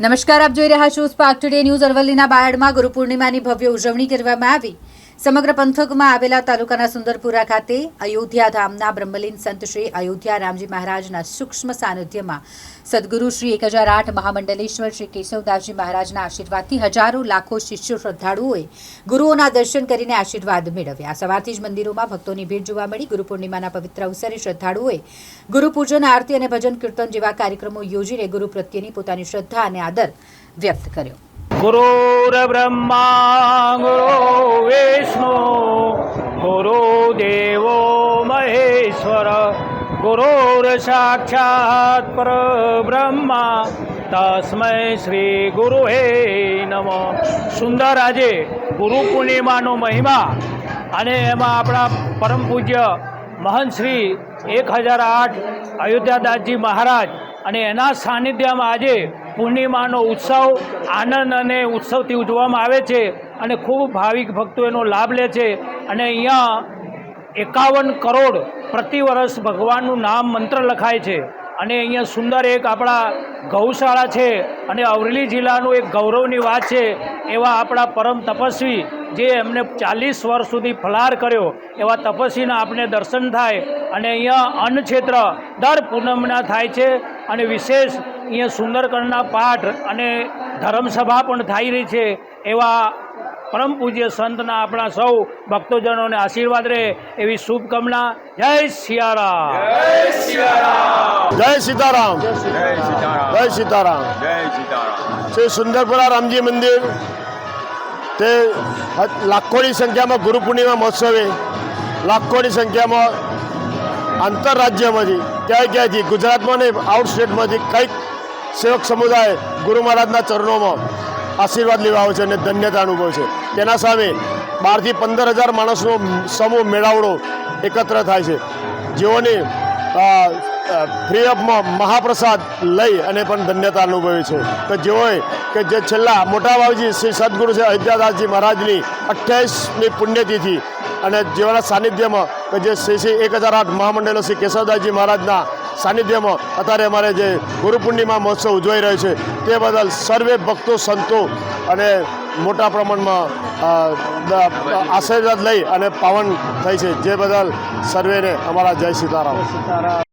નમસ્કાર, આપ જોઈ રહ્યા છો સ્પાર્ક ટુડે ન્યૂઝ અરવલ્લીના બાયડમાં ગુરુ પૂર્ણિમાની ભવ્ય ઉજવણી કરવામાં આવી. સમગ્ર પંથકમાં આવેલા તાલુકાના સુંદરપુરા ખાતે અયોધ્યા ધામના બ્રહ્મલીન સંત શ્રી અયોધ્યા રામજી મહારાજના સૂક્ષ્મ સાનિધ્યમાં સદગુરુ શ્રી એક હજાર આઠ મહામંડલેશ્વર શ્રી કેશવદાસજી મહારાજના આશીર્વાદથી હજારો લાખો શિષ્યો શ્રદ્ધાળુઓએ ગુરુઓના દર્શન કરીને આશીર્વાદ મેળવ્યા. સવારથી જ મંદિરોમાં ભક્તોની ભીડ જોવા મળી. ગુરુ પૂર્ણિમાના પવિત્ર અવસરે શ્રદ્ધાળુઓએ ગુરુપૂજન આરતી અને ભજન, કીર્તન જેવા કાર્યક્રમો યોજીને ગુરુ પ્રત્યેની પોતાની શ્રદ્ધા અને આદર વ્યક્ત કર્યો. ગુરુર્બ્રહ્મા ગુરુ મહેશ્વર ગુરુર સાક્ષાત પરબ્રહ્મા તસ્મૈ શ્રી ગુરુહે નમ. સુંદર આજે ગુરુ પૂર્ણિમાનો મહિમા અને એમાં આપણા પરમ પૂજ્ય મહંત શ્રી એક હજાર આઠ અયોધ્યાદાસજી મહારાજ અને એના સાનિધ્યમાં આજે પૂર્ણિમાનો ઉત્સવ આનંદ અને ઉત્સવથી ઉજવવામાં આવે છે અને ખૂબ ભાવિક ભક્તો એનો લાભ લે છે. અને અહીંયા એકાવન કરોડ પ્રતિ વર્ષ ભગવાનનું નામ મંત્ર લખાય છે. અને અહીંયા સુંદર એક આપણા ગૌશાળા છે અને અમરેલી જિલ્લાનું એક ગૌરવની વાત છે. એવા આપણા પરમ તપસ્વી જે એમને ચાલીસ વર્ષ સુધી ફલાર કર્યો, એવા તપસ્વીના આપણે દર્શન થાય અને અહીંયા અન્ન ક્ષેત્ર દર પૂનમના થાય છે. અને વિશેષ અહીંયા સુંદરકાંડના પાઠ અને ધર્મસભા પણ થઈ રહી છે. એવા પરમ પૂજ્ય સંતના આપણા સૌ ભક્તોજનોને આશીર્વાદ રહે એવી શુભકામના. જય સિયારામ જય સીતારામ. જય સીતારામ. જય સીતારામ. જય સીતારામ. શ્રી સુંદરપુરા રામજી મંદિર તે લાખોની સંખ્યામાં ગુરુ પૂર્ણિમા મહોત્સવે લાખોની સંખ્યામાં આંતરરાજ્યમાંથી ક્યાંય ક્યાંયથી ગુજરાતમાં નહીં આઉટ સ્ટેટમાંથી કંઈક સેવક સમુદાય ગુરુ મહારાજના ચરણોમાં આશીર્વાદ લેવા આવે છે અને ધન્યતા અનુભવે છે. તેના સામે બારથી પંદર હજાર માણસનો સમૂહ મેળાવડો એકત્ર થાય છે. જેઓને ફ્રી ઓફમાં મહાપ્રસાદ લઈ અને પણ ધન્યતા અનુભવે છે. કે જેઓએ, કે જે છેલ્લા મોટા બાબજી શ્રી સદગુરુ છે અયોધ્યાદાસજી મહારાજની અઠ્યાવીસમી પુણ્યતિથિ અને જેઓના સાનિધ્યમાં, કે જે શ્રી શ્રી એક હજાર આઠ મહામંડળો શ્રી કેશવદાસજી મહારાજના સાનિધ્યમાં અત્યારે અમારે જે ગુરુ પૂર્ણિમા મહોત્સવ ઉજવાઈ રહ્યો છે, તે બદલ સર્વે ભક્તો, સંતો અને મોટા પ્રમાણમાં આશીર્વાદ લઈ અને પાવન થઈ છે. જે બદલ સર્વેને અમારા જય સીતારામ. સીતારામ.